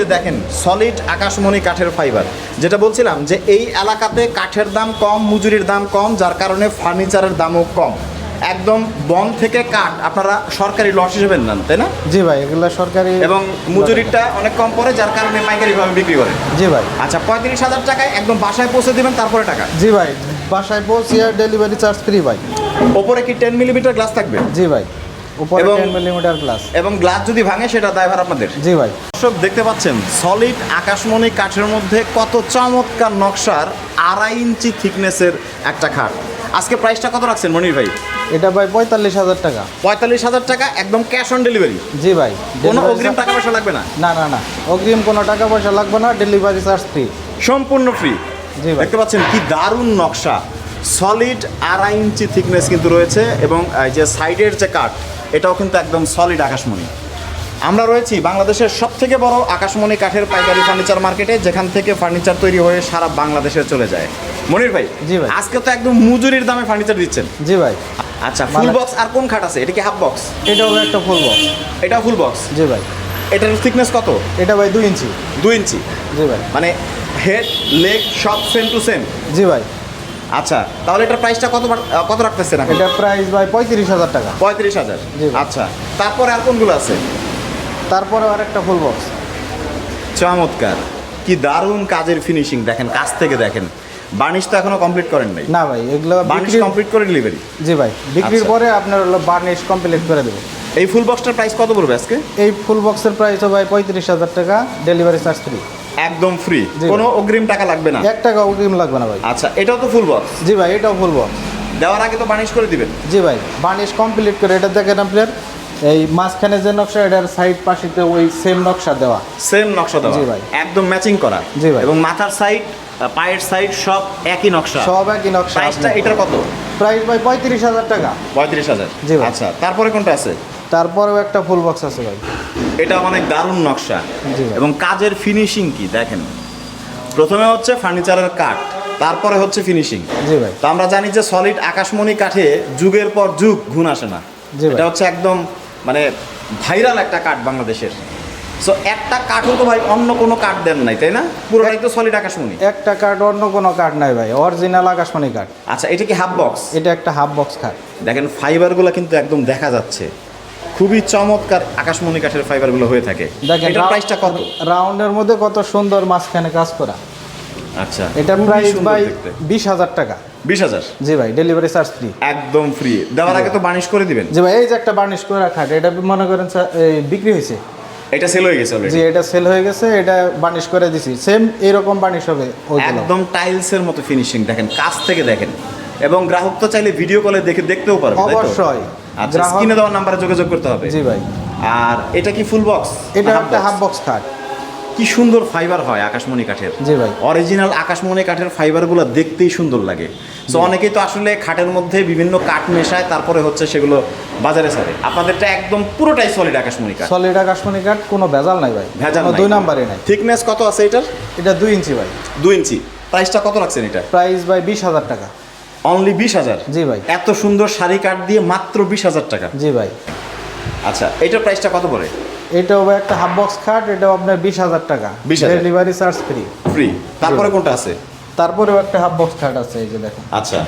যে দেখেন সলিড আকাশমণি কাঠের ফাইবার যেটা বলছিলাম যে এই এলাকাতে কাঠের দাম কম মজুরির দাম কম যার কারণে ফার্নিচারের দামও কম। একদম বন থেকে কাঠ আপনারা সরকারি লস হিসেবে নেন তাই না? জি ভাই এগুলো সরকারি এবং মজুরিটা অনেক কম পড়ে যার কারণে পাইকারিভাবে বিক্রি করেন জি ভাই। আচ্ছা পঁয়ত্রিশ হাজার টাকায় একদম বাসায় পৌঁছে দিবেন তারপরে টাকা? জি ভাই বাসায় পৌঁছে ডেলিভারি চার্জ ফ্রি ভাই। ওপরে কি টেন মিলিমিটার গ্লাস থাকবে? জি ভাই। উপরে মিলিমিটার গ্লাস এবং গ্লাস যদি ভাঙে সেটা দায়ভার আপনাদের। জি ভাই। দর্শক দেখতে পাচ্ছেন সলিড আকাশমণি কাঠের মধ্যে কত চমৎকার নকশার আড়াই ইঞ্চি থিকনেসের একটা খাট। আজকে প্রাইসটা কত রাখছেন মনির ভাই? এটা ভাই পঁয়তাল্লিশ হাজার টাকা। পঁয়তাল্লিশ হাজার টাকা একদম ক্যাশ অন ডেলিভারি জি ভাই। কোনো অগ্রিম টাকা পয়সা লাগবে না? না না না। অগ্রিম কোনো টাকা পয়সা লাগবে না ডেলিভারি চার্জ ফ্রি সম্পূর্ণ ফ্রি জি ভাই। দেখতে পাচ্ছেন কি দারুণ নকশা। সলিড আড়াই ইঞ্চি থিকনেস কিন্তু রয়েছে এবং এই যে সাইডের যে কাঠ এটাও কিন্তু একদম সলিড আকাশমণি। আমরা রয়েছি বাংলাদেশের সব থেকে বড় আকাশমণি কাঠের পাইকারি ফার্নিচার মার্কেটে যেখান থেকে ফার্নিচার তৈরি হয়ে সারা বাংলাদেশে চলে যায়। মনির ভাই জি ভাই। আজকে তো একদম মজুরির দামে ফার্নিচার দিচ্ছেন। জি ভাই। আচ্ছা ফুল বক্স আর কোন খাট আছে? এটা কি হাফ বক্স এটা হবে একটা ফুল বক্স এটা ফুল বক্স জি ভাই। এটার থিকনেস কত? এটা ভাই দুই ইঞ্চি। দুই ইঞ্চি। জি ভাই। মানে হেড লেগ সব সেম টু সেম জি ভাই। আচ্ছা তাহলে এটার প্রাইসটা কত কত রাখতেছেন এটা প্রাইস ভাই পঁয়ত্রিশ হাজার টাকা। পঁয়ত্রিশ হাজার। জি আচ্ছা তারপরে আর কোনগুলো আছে? তারপরে আর একটা ফুল বক্স চমৎকার। কি দারুণ কাজের ফিনিশিং দেখেন কাছ থেকে দেখেন। বার্নিশ তো এখনও কমপ্লিট করেন নাই। না ভাই এগুলো বার্নিশ কমপ্লিট করে ডেলিভারি জি ভাই বিক্রির আচ্ছা। পরে আপনার হলো বার্নিশ কমপ্লিট করে দেবো। এই ফুল বক্সটার প্রাইস কত পড়বে আজকে? এই ফুল বক্সের প্রাইস ভাই পঁয়ত্রিশ হাজার টাকা ডেলিভারি চার্জ ফ্রি একদম ফ্রি কোনো অগ্রিম টাকা লাগবে না। এক টাকা অগ্রিম লাগবে না ভাই। আচ্ছা এটাও তো ফুল বক্স জি ভাই এটাও ফুল বক্স দেওয়ার আগে তো বার্নিশ করে দিবেন। জি ভাই বার্নিশ কমপ্লিট করে এটা দেখেন আপনার এই মাঝখানে যে নকশা এটার সাইড পাশিতে ওই সেম নকশা দেওয়া। সেম নকশা দেওয়া। জি ভাই। একদম ম্যাচিং করা। জি ভাই। এবং মাথার সাইড পায়ের সাইড সব একই নকশা। সব একই নকশা প্রাইসটা এটার কত? প্রাইস ভাই পঁয়ত্রিশ হাজার টাকা। পঁয়ত্রিশ হাজার। জি ভাই। আচ্ছা তারপরে কোনটা আছে? তারপরেও একটা ফুল বক্স আছে ভাই। এটা অনেক দারুণ নকশা। এবং কাজের ফিনিশিং কি দেখেন। প্রথমে হচ্ছে ফার্নিচারের কাঠ তারপরে হচ্ছে ফিনিশিং জি ভাই। তো আমরা জানি যে সলিড আকাশমণি কাঠে যুগের পর যুগ ঘুণ আসে না। এটা হচ্ছে একদম মানে ভাইরাল একটা কাঠ বাংলাদেশের। সো একটা কাঠও তো ভাই অন্য কোনো কাঠ দেন নাই তাই না? পুরোটাই তো সলিড আকাশমণি। একটা কার্ড অন্য কোনো কার্ড নাই ভাই অরিজিনাল আকাশমণি কার্ড আচ্ছা এটা কি হাফ বক্স এটা একটা হাফ বক্স কার্ড দেখেন ফাইবারগুলো কিন্তু একদম দেখা যাচ্ছে। খুবই চমৎকার আকাশমণি কাঠের ফাইবারগুলো হয়ে থাকে। দেখেন এটার প্রাইসটা কত? রাউন্ডের মধ্যে কত সুন্দর মাঝখানে কাজ করা। আচ্ছা এটা প্রাইস ভাই বিশ হাজার টাকা। বিশ হাজার? জি ভাই ডেলিভারি চার্জ ফ্রি একদম ফ্রি দেওয়ার আগে তো বানিশ করে দিবেন? জি ভাই এই যে একটা বার্নিশ করে রাখা এটা মনে করেন এই বিক্রি হয়েছে? এটা সেল হয়ে গেছে জি এটা সেল হয়ে গেছে এটা বার্নিশ করে দিছি। সেম এরকম বার্নিশ হবে একদম টাইলসের মতো ফিনিশিং দেখেন কাছ থেকে দেখেন। এবং গ্রাহক তো চাইলে ভিডিও কলে দেখে দেখতেও পারবে অবশ্যই। আচ্ছা স্ক্রিনে দেওয়ার নাম্বারে যোগাযোগ করতে হবে। জি ভাই। আর এটা কি ফুল বক্স এটা একটা হাফ বক্স কার্ড কি সুন্দর ফাইবার হয় আকাশমণি কাঠের। জি ভাই। অরিজিনাল আকাশমণি কাঠের ফাইবারগুলো দেখতেই সুন্দর লাগে। তো অনেকেই তো আসলে খাটের মধ্যে বিভিন্ন কাঠ মেশায় তারপরে হচ্ছে সেগুলো বাজারে ছাড়ে আপনাদেরটা একদম পুরোটাই সলিড আকাশমণি কাঠ। সলিড আকাশমণি কাঠ কোনো ভেজাল নাই ভাই। ভেজাল দুই নাম্বারে নাই। থিকনেস কত আছে এটার? এটা দুই ইঞ্চি ভাই। দুই ইঞ্চি। প্রাইসটা কত রাখছেন এটা? প্রাইস ভাই বিশ হাজার টাকা। অনলি বিশ হাজার? জি ভাই। এত সুন্দর শাড়ি কাট দিয়ে মাত্র বিশ হাজার টাকা। জি ভাই। আচ্ছা এটার প্রাইসটা কত পড়ে? এটাও একটা হাফ বক্স খাট এটাও আপনার বিশ হাজার টাকা। 20,000 ডেলিভারি চার্জ ফ্রি ফ্রি তারপরে কোনটা আছে? তারপরেও একটা হাফ বক্স খাট আছে এই যে দেখেন। আচ্ছা।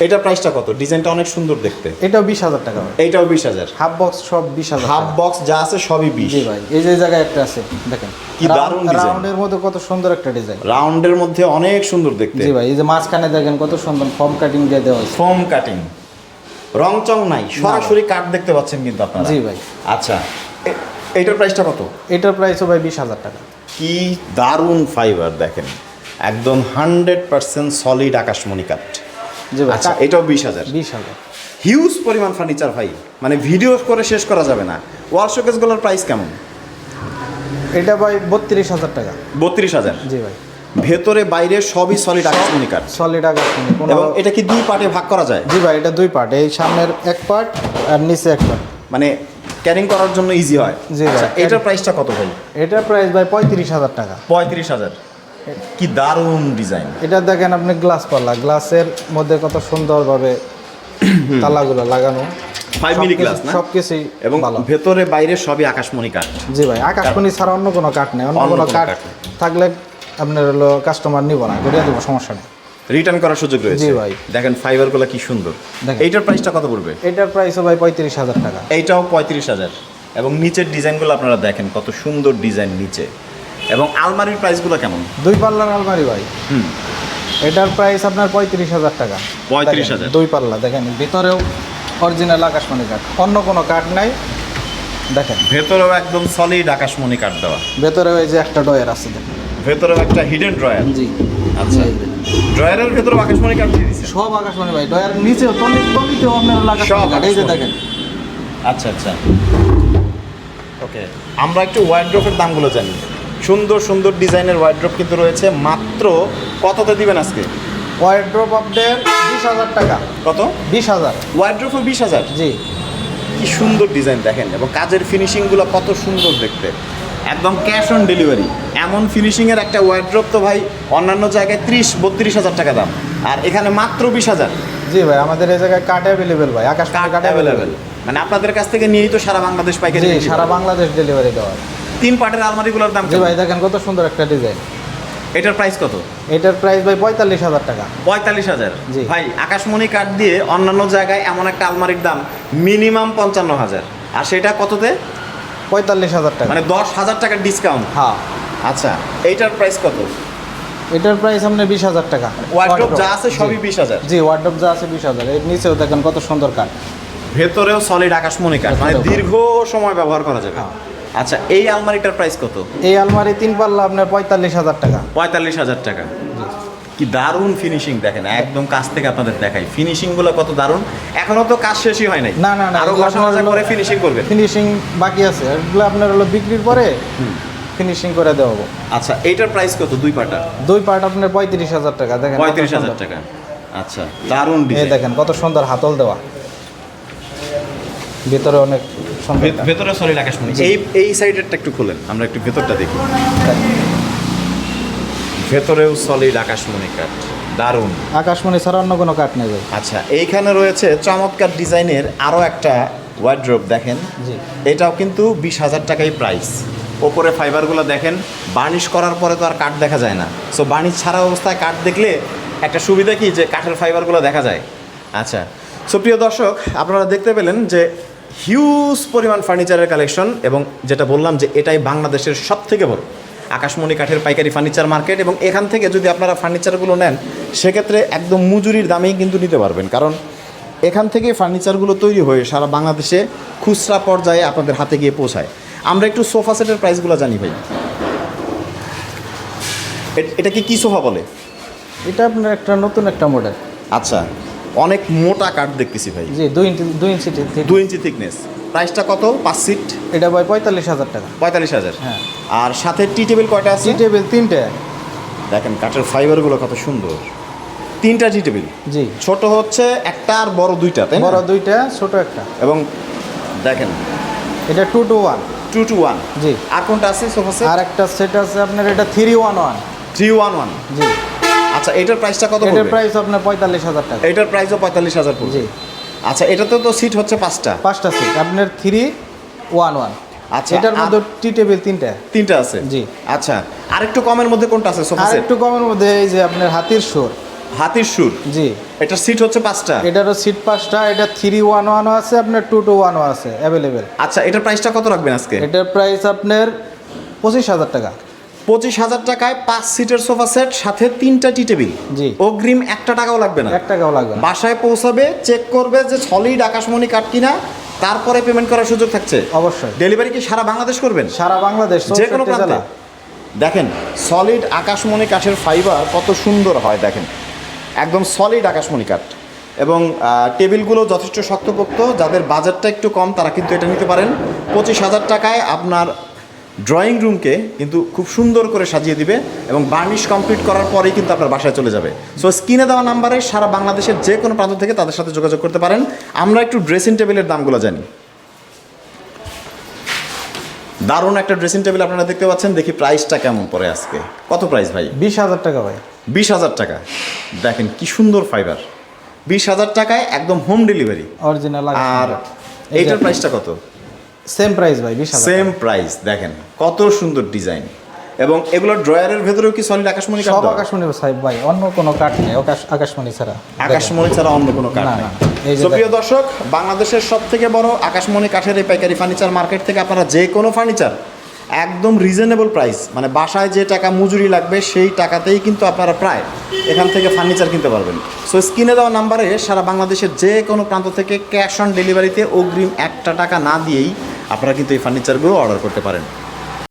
এটার প্রাইসটা কত? ডিজাইনটা অনেক সুন্দর দেখতে। এটাও বিশ হাজার টাকা। ভাই এইটাও বিশ হাজার। হাফ বক্স সব বিশ হাজার হাফ বক্স যা আছে সবই বিশ। জি ভাই এই যে জায়গায় একটা আছে দেখেন। কি দারুণ। রাউন্ডের মধ্যে কত সুন্দর একটা ডিজাইন রাউন্ডের মধ্যে অনেক সুন্দর দেখতে। জি ভাই এই যে মাঝখানে দেখেন কত সুন্দর ফর্ম কাটিং দিয়ে দেওয়া হয়েছে। ফোম কাটিং রং চং নাই সরাসরি কাঠ দেখতে পাচ্ছেন কিন্তু আপনারা। জি ভাই। আচ্ছা এ- এইটার প্রাইসটা কত? এটার প্রাইসও ভাই বিশ হাজার টাকা। কি দারুণ ফাইবার দেখেন। একদম হান্ড্রেড পার্সেন্ট সলিড আকাশমণি কাঠ আচ্ছা এটাও বিশ হাজার। বিশ হাজার। হিউজ পরিমাণ ফার্নিচার ভাই। মানে ভিডিও করে শেষ করা যাবে না। ওয়াল শোকেসগুলোর প্রাইস কেমন? এটা ভাই বত্রিশ হাজার টাকা। বত্রিশ হাজার। জি ভাই। ভেতরে বাইরে সবই সলিড আকাশমণি কাঠ। সলিড আকাশমণি এবং এটা কি দুই পার্টে ভাগ করা যায়? জি ভাই এটা দুই পার্ট এই সামনের এক পার্ট আর নিচে এক পার্ট মানে ক্যারিং করার জন্য ইজি হয়। জি ভাই। আচ্ছা এটার প্রাইসটা কত ভাই? এটার প্রাইস ভাই পঁয়ত্রিশ হাজার টাকা। পঁয়ত্রিশ হাজার। কি দারুণ ডিজাইন। এটা দেখেন আপনি গ্লাস পাল্লা গ্লাসের মধ্যে কত সুন্দরভাবে তালাগুলো লাগানো। ফাইভ মিলি গ্লাস না? সব কিছুই এবং ভেতরে বাইরে সবই আকাশমণি কাঠ। জি ভাই আকাশমণি ছাড়া অন্য কোনো কাঠ নেই অন্য কোনো কাঠ। থাকলে আপনার হলো কাস্টমার নিব না ঘুরিয়ে দেবো সমস্যা নেই। রিটার্ন করার সুযোগ রয়েছে। জি ভাই। দেখেন ফাইবারগুলো কি সুন্দর। এইটার প্রাইসটা কত পড়বে? এটার প্রাইস ভাই পঁয়ত্রিশ হাজার টাকা। এইটাও পঁয়ত্রিশ হাজার। এবং নিচের ডিজাইনগুলো আপনারা দেখেন কত সুন্দর ডিজাইন নিচে। এবং আলমারির প্রাইসগুলো কেমন? দুই পাল্লার আলমারি ভাই। হুম। এটার প্রাইস আপনার পঁয়ত্রিশ হাজার টাকা। 35,000 হাজার। দুই পাল্লা দেখেন ভিতরেও অরিজিনাল আকাশমণি কাঠ অন্য কোনো কাঠ নাই। দেখেন। ভেতরেও একদম সলিড আকাশমণি কাঠ দেওয়া। ভেতরে ওই যে একটা ডয়ার আছে দেখেন। ভেতরেও একটা হিডেন ড্রয়ার জি। আচ্ছা। ড্রয়ারের ভেতরেও আকাশমণি কাঠ দিয়ে দিচ্ছে সব আকাশমণি ভাই। ডয়ার নিচেও তলি তলিতেও আপনার আকাশমণি সব কাঠ এই যে দেখেন। আচ্ছা আচ্ছা। ওকে আমরা একটু ওয়ার্ড্রপের দামগুলো জানি। সুন্দর সুন্দর ডিজাইনের ওয়ার্ড্রপ কিন্তু রয়েছে। মাত্র কততে দিবেন আজকে? ওয়ার্ড্রোপ আপনার বিশ হাজার টাকা। কত? বিশ হাজার। ওয়ার্ড্রপও বিশ হাজার? জি। কি সুন্দর ডিজাইন দেখেন। এবং কাজের ফিনিশিংগুলো কত সুন্দর দেখতে। একদম ক্যাশ অন ডেলিভারি এমন ফিনিশিংয়ের একটা ওয়ার্ড্রপ তো ভাই অন্যান্য জায়গায় ত্রিশ বত্রিশ হাজার টাকা দাম। আর এখানে মাত্র বিশ হাজার। জি ভাই আমাদের এই জায়গায় কাঠ অ্যাভেলেবেল ভাই আকাশ কাঠ অ্যাভেলেবেল মানে আপনাদের কাছ থেকে নিয়েই তো সারা বাংলাদেশ পাইকারি সারা বাংলাদেশ ডেলিভারি দেওয়া। তিন পাটের আলমারিগুলোর দাম ভাই দেখেন কত সুন্দর একটা ডিজাইন এটার প্রাইস কত? এটার প্রাইস ভাই পঁয়তাল্লিশ হাজার টাকা। পঁয়তাল্লিশ হাজার? জি। ভাই আকাশমণি কাঠ দিয়ে অন্যান্য জায়গায় এমন একটা আলমারির দাম মিনিমাম পঞ্চান্ন হাজার। আর সেটা কততে? পঁয়তাল্লিশ হাজার টাকা। মানে দশ হাজার টাকার ডিসকাউন্ট হ্যাঁ। আচ্ছা এইটার প্রাইস কত? এটার প্রাইস আপনার বিশ হাজার টাকা। ওয়ার্ড্রপ যা আছে সবই বিশ হাজার। জি ওয়ার্ড্রপ যা আছে বিশ হাজার। এর নিচেও দেখেন কত সুন্দর কাঠ। ভেতরেও সলিড আকাশমণি কাঠ। মানে দীর্ঘ সময় ব্যবহার করা যাবে। হ্যাঁ। আচ্ছা এই আলমারিটার প্রাইস কত? এই আলমারি তিন পাল্লা আপনার পঁয়তাল্লিশ হাজার টাকা। পঁয়তাল্লিশ হাজার টাকা। কি দারুণ ফিনিশিং দেখেন একদম কাছ থেকে আপনাদের দেখাই। ফিনিশিংগুলো কত দারুণ। এখনও তো কাজ শেষই হয় নাই। না, না, না, আরও ঘষা মাজা করে ফিনিশিং করবেন। ফিনিশিং বাকি আছে। এগুলো আপনার হলো বিক্রির পরে ফিনিশিং করে দেবো আচ্ছা এইটার প্রাইস কত? দুই পাটা? দুই পার্ট আপনার পঁয়ত্রিশ হাজার টাকা দেখেন। পঁয়ত্রিশ হাজার। টাকা। আচ্ছা দারুণ দেখেন কত সুন্দর হাতল দেওয়া। ভিতরে অনেক। ভেতরে সলিড আকাশমণি এই এই সাইডেরটা একটু খুলেন আমরা একটু ভেতরটা দেখি। ভেতরেও সলিড আকাশমণি কাঠ। দারুণ। আকাশমণি ছাড়া অন্য কোনো কাঠ নেই আচ্ছা এইখানে রয়েছে চমৎকার ডিজাইনের আরও একটা ওয়ার্ড্রোপ দেখেন। এটাও কিন্তু বিশ হাজার টাকাই প্রাইস ওপরে ফাইবারগুলো দেখেন বার্নিশ করার পরে তো আর কাঠ দেখা যায় না। সো বার্নিশ ছাড়া অবস্থায় কাঠ দেখলে একটা সুবিধা কি? যে কাঠের ফাইবারগুলো দেখা যায়। আচ্ছা সো প্রিয় দর্শক আপনারা দেখতে পেলেন যে হিউজ পরিমাণ ফার্নিচারের কালেকশন এবং যেটা বললাম যে এটাই বাংলাদেশের সব থেকে বড়। আকাশমণি কাঠের পাইকারি ফার্নিচার মার্কেট এবং এখান থেকে যদি আপনারা ফার্নিচারগুলো নেন সেক্ষেত্রে একদম মজুরির দামেই কিন্তু নিতে পারবেন। কারণ এখান থেকে ফার্নিচারগুলো তৈরি হয়ে সারা বাংলাদেশে খুচরা পর্যায়ে আপনাদের হাতে গিয়ে পৌঁছায়। আমরা একটু সোফা সেটের প্রাইসগুলো জানি ভাই। এ- এটা কি কি সোফা বলে? এটা আপনার একটা নতুন একটা মডেল আচ্ছা। অনেক মোটা কাঠ দেখতেছি ভাই। জি দুই ইঞ্চি দুই ইঞ্চি দুই ইঞ্চি থিকনেস প্রাইসটা কত? পাঁচ সিট এটা ভাই পঁয়তাল্লিশ হাজার টাকা। পঁয়তাল্লিশ হাজার। হ্যাঁ। আর সাথে টি টেবিল কয়টা আছে? টেবিল তিনটে। দেখেন কাঠের ফাইবারগুলো কত সুন্দর। তিনটা টি টেবিল জি। ছোট হচ্ছে একটা আর বড় দুইটা তাই বড় দুইটা ছোট একটা। এবং দেখেন। এটা two two one two two one জি। আর কোনটা আছে সোফা সেট? আর একটা সেট আছে আপনার এটা three one one three one one জি। আচ্ছা এটার প্রাইসটা কত এটার প্রাইস আপনার পঁয়তাল্লিশ হাজার টাকা। এটার প্রাইসও পঁয়তাল্লিশ হাজার জি। আচ্ছা এটাতে তো সিট হচ্ছে পাঁচটা। পাঁচটা সিট আপনার থ্রি ওয়ান ওয়ান আচ্ছা, এটার মধ্যে টি টেবিল তিনটা। তিনটা আছে? জি। আচ্ছা আর একটু কমের মধ্যে কোনটা আছে? সোফা আর সেট একটু কমের মধ্যে এই যে আপনার হাতির সুর। হাতির সুর? জি। এটার সিট হচ্ছে পাঁচটা? এটারও সিট পাঁচটা এটা থ্রি ওয়ান ওয়ানও আছে আপনার টু টু ওয়ানও আছে অ্যাভেলেবেল আচ্ছা এটার প্রাইসটা কত রাখবেন আজকে? এটার প্রাইস আপনার পঁচিশ হাজার টাকা। পঁচিশ হাজার টাকায় পাঁচ সিটের সোফা সেট সাথে তিনটা টি টেবিল। জি। অগ্রিম একটা টাকাও লাগবে না। এক টাকাও লাগবে না। বাসায় পৌঁছাবে চেক করবে যে সলিড আকাশমণি কাঠ কিনা তারপরে পেমেন্ট করার সুযোগ থাকছে। অবশ্যই। ডেলিভারি কি সারা বাংলাদেশ করবেন? সারা বাংলাদেশ যে কোনো 64 প্রান্তে। জেলা। দেখেন সলিড আকাশমণি কাঠের ফাইবার কত সুন্দর হয় দেখেন। একদম সলিড আকাশমণি কাঠ। এবং আহ, টেবিলগুলো যথেষ্ট শক্তপোক্ত যাদের বাজেটটা একটু কম তারা কিন্তু এটা নিতে পারেন। পঁচিশ হাজার টাকায় আপনার ড্রয়িং রুমকে কিন্তু খুব সুন্দর করে সাজিয়ে দিবে এবং বার্নিশ কমপ্লিট করার পরেই কিন্তু আপনার বাসায় চলে যাবে। সো স্ক্রিনে দেওয়া নাম্বারে সারা বাংলাদেশের যে কোনো প্রান্ত থেকে তাদের সাথে যোগাযোগ করতে পারেন। আমরা একটু ড্রেসিং টেবিলের দামগুলো জানি। দারুণ একটা ড্রেসিং টেবিল আপনারা দেখতে পাচ্ছেন। দেখি প্রাইসটা কেমন পড়ে আজকে। কত প্রাইস ভাই? বিশ হাজার টাকা ভাই। বিশ হাজার টাকা। দেখেন কি সুন্দর ফাইবার বিশ হাজার টাকায় একদম হোম ডেলিভারি অরিজিনাল আর এইটার প্রাইসটা কত? সেম প্রাইস ভাই বিশ সেম প্রাইস দেখেন কত সুন্দর ডিজাইন এবং এগুলো ড্রয়ারের ভেতরেও কি সলিড আকাশমণি কাঠ সব আকাশমণি সাহেব ভাই অন্য কোনো কাঠ নেই আকাশ আকাশমণি ছাড়া। আকাশমণি ছাড়া অন্য কোনো কাঠ নেই। প্রিয় দর্শক বাংলাদেশের সব থেকে বড় আকাশমণি কাঠের এই পাইকারি ফার্নিচার মার্কেট থেকে আপনারা যে কোনো ফার্নিচার একদম রিজনেবল প্রাইস মানে বাসায় যে টাকা মজুরি লাগবে সেই টাকাতেই কিন্তু আপনারা প্রায় এখান থেকে ফার্নিচার কিনতে পারবেন। সো স্ক্রিনে দেওয়া নাম্বারে সারা বাংলাদেশের যে কোনো প্রান্ত থেকে ক্যাশ অন ডেলিভারিতে অগ্রিম একটা টাকা না দিয়েই আপনারা কিন্তু এই ফার্নিচারগুলো অর্ডার করতে পারেন।